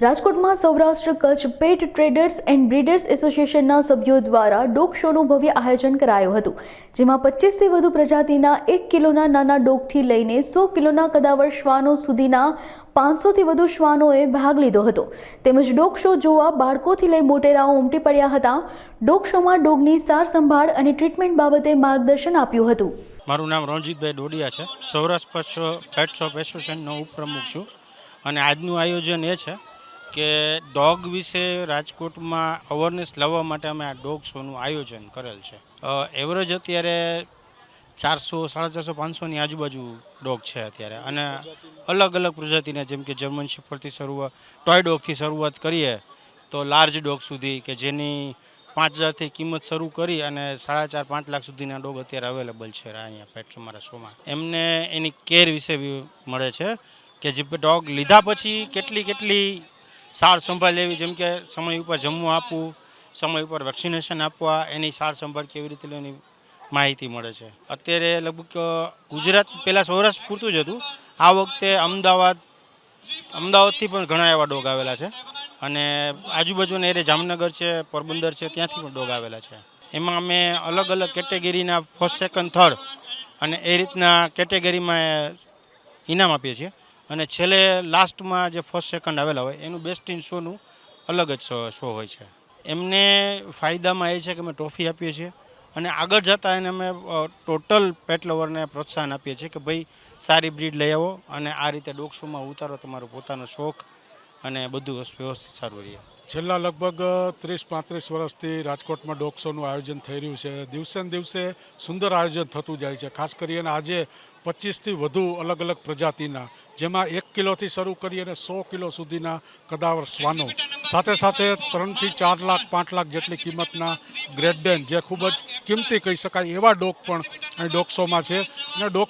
રાજકોટમાં Saurashtra Kutch pet traders and breeders એસોસિએશનના સભ્યો દ્વારા ડોગ શોનું ભવ્ય આયોજન કરાયું હતું, જેમાં પચીસથી વધુ પ્રજાતિના એક કિલોના નાના ડોગથી લઈને સો કિલોના કદાવર શ્વાનો સુધીના પાંચસોથી વધુ શ્વાનોએ ભાગ લીધો હતો. તેમજ ડોગ શો જોવા બાળકોથી લઈ મોટેરાઓ ઉમટી પડ્યા હતા. ડોગ શોમાં ડોગની સાર સંભાળ અને ટ્રીટમેન્ટ બાબતે માર્ગદર્શન આપ્યું હતું. મારું નામ રણજીતભાઈ ડોડિયા છે. સૌરાષ્ટ્ર પેટ શોપ એસોસિએશનનો ઉપપ્રમુખ છું. અને આજનું આયોજન એ છે કે ડોગ વિશે રાજકોટમાં અવેરનેસ લાવવા માટે અમે આ ડોગ શોનું આયોજન કરેલ છે. એવરેજ અત્યારે ચારસો, સાડા ચારસો, પાંચસોની આજુબાજુ ડોગ છે અત્યારે. અને અલગ અલગ પ્રજાતિના, જેમ કે જર્મન શિફરથી શરૂઆત ટોય ડોગથી શરૂઆત કરીએ, તો લાર્જ ડોગ સુધી કે જેની પાંચ હજારથી કિંમત શરૂ કરી અને સાડા ચાર, પાંચ લાખ સુધીના ડોગ અત્યારે અવેલેબલ છે અહીંયા પેટ્રો મારા શોમાં. એમને એની કેર વિશે મળે છે કે જે ડોગ લીધા પછી કેટલી કેટલી સાર સંભાળ લેવી, જેમ કે સમય ઉપર જમવું આપવું, સમય ઉપર વેક્સિનેશન આપવા, એની સાર સંભાળ કેવી રીતે લેવાની માહિતી મળે છે. અત્યારે લગભગ ગુજરાત પહેલાં સૌરાષ્ટ્ર પૂરતું જ હતું. આ વખતે અમદાવાદ, અમદાવાદથી પણ ઘણા એવા ડોગ આવેલા છે. અને આજુબાજુના એરે જામનગર છે, પોરબંદર છે, ત્યાંથી પણ ડોગ આવેલા છે. એમાં અમે અલગ અલગ કેટેગરીના ફર્સ્ટ સેકન્ડ થર્ડ અને એ રીતના કેટેગરીમાં ઇનામ આપીએ છીએ. અને છેલ્લે લાસ્ટમાં જે ફર્સ્ટ સેકન્ડ આવેલા હોય, એનું બેસ્ટ ઇન શોનું અલગ જ શો હોય છે. એમને ફાયદામાં એ છે કે અમે ટ્રોફી આપીએ છીએ અને આગળ જતાં એને અમે ટોટલ પેટ લવરને પ્રોત્સાહન આપીએ છીએ કે ભાઈ, સારી બ્રીડ લઈ આવો અને આ રીતે ડોગ શોમાં ઉતારો, તમારો પોતાનો શોખ અને બધું વ્યવસ્થિત સારું રહે. છેલ્લા લગભગ ત્રીસ પાંત્રીસ વર્ષથી રાજકોટમાં ડોગ આયોજન થઈ રહ્યું છે. દિવસે ને દિવસે સુંદર આયોજન થતું જાય છે. ખાસ કરીને આજે પચીસથી વધુ અલગ અલગ પ્રજાતિના, જેમાં એક કિલોથી શરૂ કરી અને સો કિલો સુધીના કદાવર શ્વાનો. સાથે સાથે ત્રણથી ચાર લાખ, પાંચ લાખ જેટલી કિંમતના ગ્રેડેન જે ખૂબ જ કિંમતી કહી શકાય એવા ડોગ પણ અહીં ડોગ છે. અને ડોગ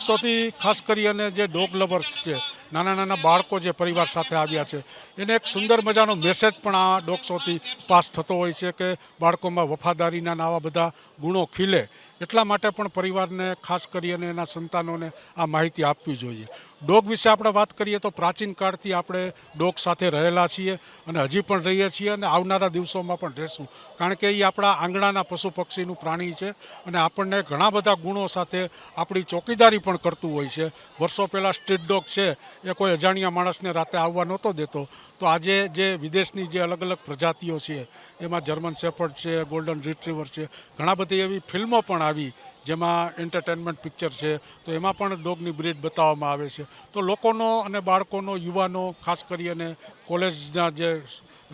ખાસ કરી અને જે ડોગ લવર્સ છે નાના નાના બાળકો જે પરિવાર સાથે આવ્યા છે, એને એક સુંદર મજાનો મેસેજ પણ આ ડોગ શોથી પાસ થતો હોય છે કે બાળકોમાં વફાદારીના આવા બધા ગુણો ખીલે. એટલા માટે પણ પરિવારને ખાસ કરી અને એના સંતાનોને આ માહિતી આપવી જોઈએ. ડોગ વિશે આપણે વાત કરીએ તો પ્રાચીન કાળથી આપણે ડોગ સાથે રહેલા છીએ અને હજી પણ રહીએ છીએ અને આવનારા દિવસોમાં પણ રહેશું. કારણ કે એ આપણા આંગણાના પશુ પક્ષીનું પ્રાણી છે અને આપણને ઘણા બધા ગુણો સાથે આપણી ચોકીદારી પણ કરતું હોય છે. વર્ષો પહેલાં સ્ટ્રીટ ડોગ છે, એ કોઈ અજાણ્યા માણસને રાતે આવવા નહોતો દેતો. તો આજે જે વિદેશની જે અલગ અલગ પ્રજાતિઓ છે, એમાં જર્મન શેફર્ડ છે, ગોલ્ડન રિટ્રીવર છે, ઘણા બધી એવી ફિલ્મો પણ આવી જેમાં એન્ટરટેનમેન્ટ પિક્ચર છે, તો એમાં પણ ડોગની બ્રીડ બતાવવામાં આવે છે. તો લોકોનો અને બાળકોનો, યુવાનો, ખાસ કરી અને કોલેજના જે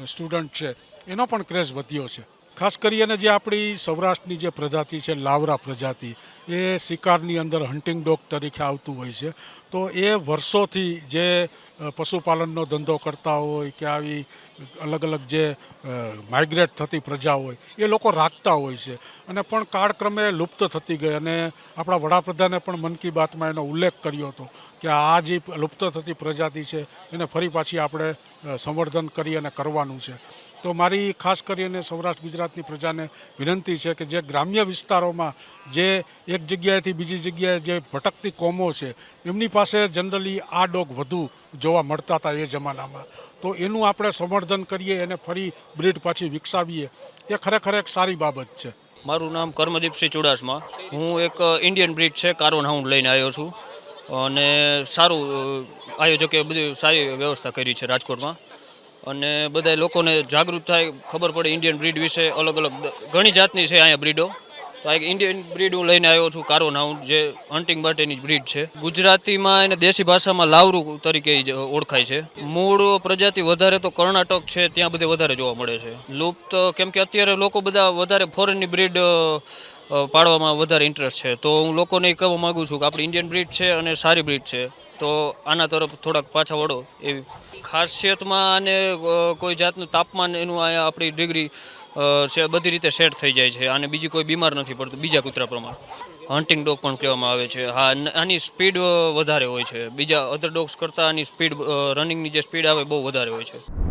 સ્ટુડન્ટ છે, એનો પણ ક્રેઝ વધ્યો છે. ખાસ કરી અને જે આપણી સૌરાષ્ટ્રની જે પ્રજાતિ છે, લાવરા પ્રજાતિ એ શિકારની અંદર હન્ટિંગ ડોગ તરીકે આવતું હોય છે. તો એ વર્ષોથી જે પશુપાલનનો ધંધો કરતા હોય કે આવી અલગ અલગ જે માઇગ્રેટ થતી પ્રજા હોય, એ લોકો રાખતા હોય છે. અને પણ કાળક્રમે લુપ્ત થતી ગઈ અને આપણા વડાપ્રધાને પણ મન કી બાતમાં એનો ઉલ્લેખ કર્યો હતો કે આ જે લુપ્ત થતી પ્રજાતિ છે, એને ફરી પાછી આપણે સંવર્ધન કરી અને કરવાનું છે. તો મારી ખાસ કરીને સૌરાષ્ટ્ર ગુજરાતની પ્રજાને વિનંતી છે કે જે ગ્રામ્ય વિસ્તારોમાં જે એક જગ્યાએથી બીજી જગ્યાએ જે ભટકતી કોમો છે, એમની પાસે જનરલી આ ડોગ વધુ જોવા મળતા હતા એ જમાનામાં. તો એનું આપણે સંવર્ધન કરીએ, એને ફરી બ્રીડ પાછી વિકસાવીએ. એ ખરેખર એક સારી બાબત છે. મારું નામ કર્મદીપસિંહ ચુડાસમા. હું એક ઇન્ડિયન બ્રીડ છે કારોન હાઉન્ડ લઈને આવ્યો છું. અને સારું આયોજકે બધી સારી વ્યવસ્થા કરી છે રાજકોટમાં. અને બધા લોકોને જાગૃત થાય, ખબર પડે ઇન્ડિયન બ્રીડ વિશે અલગ અલગ ઘણી જાતની છે અહીંયા બ્રીડો. તો એક ઇન્ડિયન બ્રીડ હું લઈને આવ્યો છું કારો નાઉન જે હન્ટિંગ માટેની જ બ્રીડ છે. ગુજરાતીમાં એને દેશી ભાષામાં લાવરું તરીકે ઓળખાય છે. મૂળ પ્રજાતિ વધારે તો કર્ણાટક છે, ત્યાં બધે વધારે જોવા મળે છે. લુપ્ત, કેમ કે અત્યારે લોકો બધા વધારે ફોરેનની બ્રીડ પાડવામાં વધારે ઇન્ટરેસ્ટ છે. તો હું લોકોને એ કહેવા માગું છું કે આપણી ઇન્ડિયન બ્રીડ છે અને સારી બ્રીડ છે. તો આના તરફ થોડાક પાછા વળો. એવી ખાસિયતમાં અને કોઈ જાતનું તાપમાન એનું અહીંયા આપણી ડિગ્રી બધી રીતે સેટ થઈ જાય છે અને બીજી કોઈ બીમાર નથી પડતું, બીજા કૂતરા પ્રમાણે. હન્ટિંગ ડોગ પણ કહેવામાં આવે છે. હા આની સ્પીડ વધારે હોય છે. બીજા અધર ડોગ્સ કરતાં આની સ્પીડ રનિંગની જે સ્પીડ આવે, બહુ વધારે હોય છે.